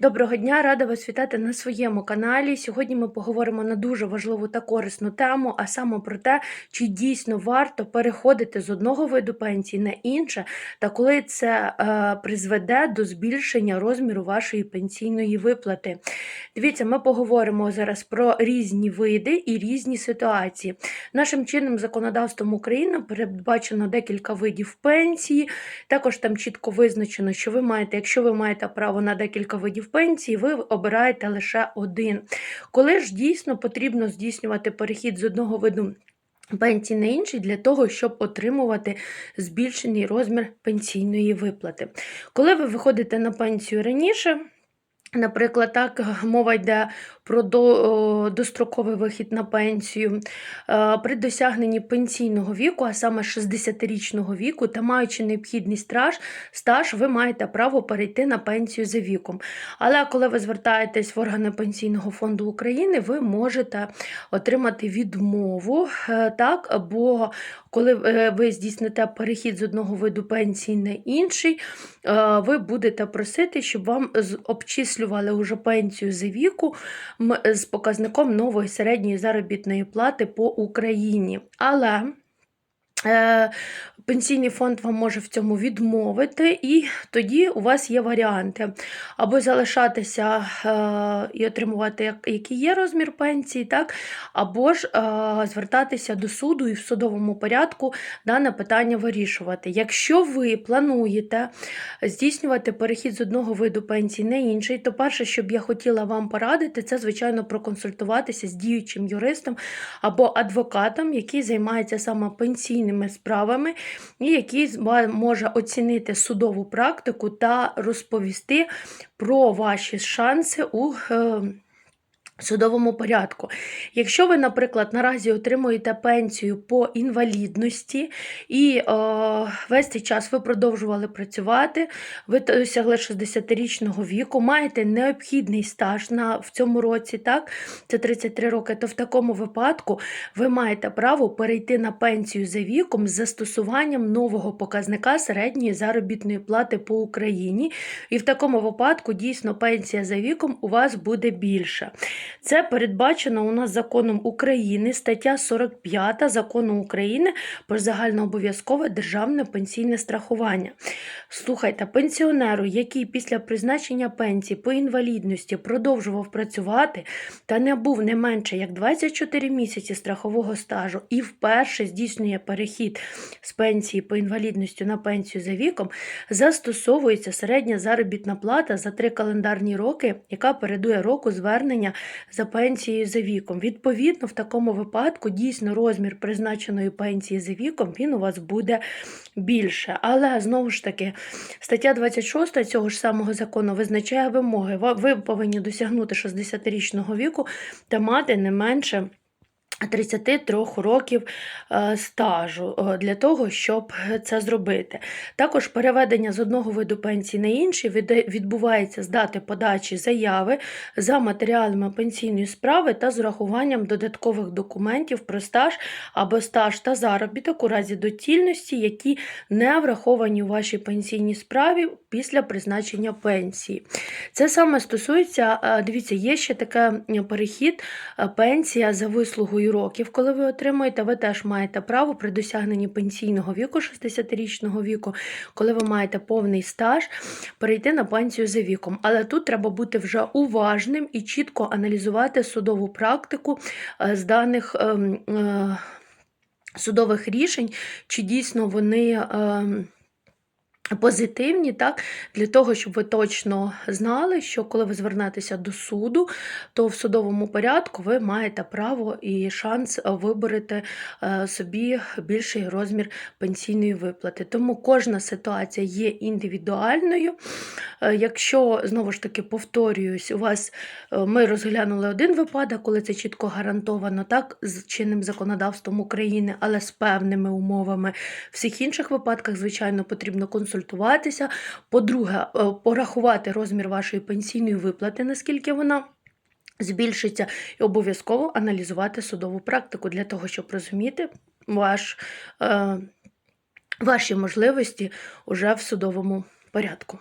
Доброго дня, рада вас вітати на своєму каналі. Сьогодні ми поговоримо на дуже важливу та корисну тему, а саме про те, чи дійсно варто переходити з одного виду пенсії на інше, та коли це е, призведе до збільшення розміру вашої пенсійної виплати. Дивіться, ми поговоримо зараз про різні види і різні ситуації. Нашим чинним законодавством України передбачено декілька видів пенсії. Також там чітко визначено, що ви маєте, якщо ви маєте право на декілька видів пенсії, ви обираєте лише один. Коли ж дійсно потрібно здійснювати перехід з одного виду. Пенсії на інший для того, щоб отримувати збільшений розмір пенсійної виплати. Коли ви виходите на пенсію раніше, Наприклад, так мова йде про до, достроковий вихід на пенсію е, при досягненні пенсійного віку, а саме 60-річного віку, та маючи необхідний стаж, стаж, ви маєте право перейти на пенсію за віком. Але коли ви звертаєтесь в органи Пенсійного фонду України, ви можете отримати відмову, е, так, бо коли е, ви здійсните перехід з одного виду пенсії на інший, ви будете просити, щоб вам обчислювали вже пенсію за віку з показником нової середньої заробітної плати по Україні. Але Пенсійний фонд вам може в цьому відмовити, і тоді у вас є варіанти. Або залишатися е, і отримувати, який є розмір пенсії, так? або ж е, звертатися до суду і в судовому порядку дане питання вирішувати. Якщо ви плануєте здійснювати перехід з одного виду пенсії на інший, то перше, що б я хотіла вам порадити, це, звичайно, проконсультуватися з діючим юристом або адвокатом, який займається саме пенсійними справами і який може оцінити судову практику та розповісти про ваші шанси у е, судовому порядку. Якщо ви, наприклад, наразі отримуєте пенсію по інвалідності і е, весь цей час ви продовжували працювати, ви досягли 60-річного віку, маєте необхідний стаж на, в цьому році, так, це 33 роки, то в такому випадку ви маєте право перейти на пенсію за віком з застосуванням нового показника середньої заробітної плати по Україні. І в такому випадку дійсно пенсія за віком у вас буде більша. Це передбачено у нас законом України, стаття 45 закону України про загальнообов'язкове державне пенсійне страхування. Слухайте, пенсіонеру, який після призначення пенсії по інвалідності продовжував працювати та не був не менше як 24 місяці страхового стажу і вперше здійснює перехід з пенсії по інвалідності на пенсію за віком, застосовується середня заробітна плата за три календарні роки, яка передує року звернення за пенсією за віком. Відповідно, в такому випадку дійсно розмір призначеної пенсії за віком він у вас буде більше. Але знову ж таки, стаття 26 цього ж самого закону визначає вимоги. Ви повинні досягнути 60-річного віку та мати не менше. 33 років е, стажу е, для того, щоб це зробити. Також переведення з одного виду пенсії на інший відбувається з дати подачі заяви за матеріалами пенсійної справи та з урахуванням додаткових документів про стаж або стаж та заробіток у разі доцільності, які не враховані у вашій пенсійній справі після призначення пенсії. Це саме стосується, е, дивіться, є ще таке перехід пенсія за вислугою років, коли ви отримуєте, ви теж маєте право при досягненні пенсійного віку, 60-річного віку, коли ви маєте повний стаж, перейти на пенсію за віком. Але тут треба бути вже уважним і чітко аналізувати судову практику е, з даних ем, е, судових рішень, чи дійсно вони. Позитивні, так, для того, щоб ви точно знали, що коли ви звернетеся до суду, то в судовому порядку ви маєте право і шанс виборити е, собі більший розмір пенсійної виплати. Тому кожна ситуація є індивідуальною. Е, якщо, знову ж таки, повторююсь, у вас е, ми розглянули один випадок, коли це чітко гарантовано так, з чинним законодавством України, але з певними умовами. В всіх інших випадках, звичайно, потрібно консультувати консультуватися. По-друге, е, порахувати розмір вашої пенсійної виплати, наскільки вона. Збільшиться і обов'язково аналізувати судову практику для того, щоб розуміти ваш, е, ваші можливості уже в судовому порядку.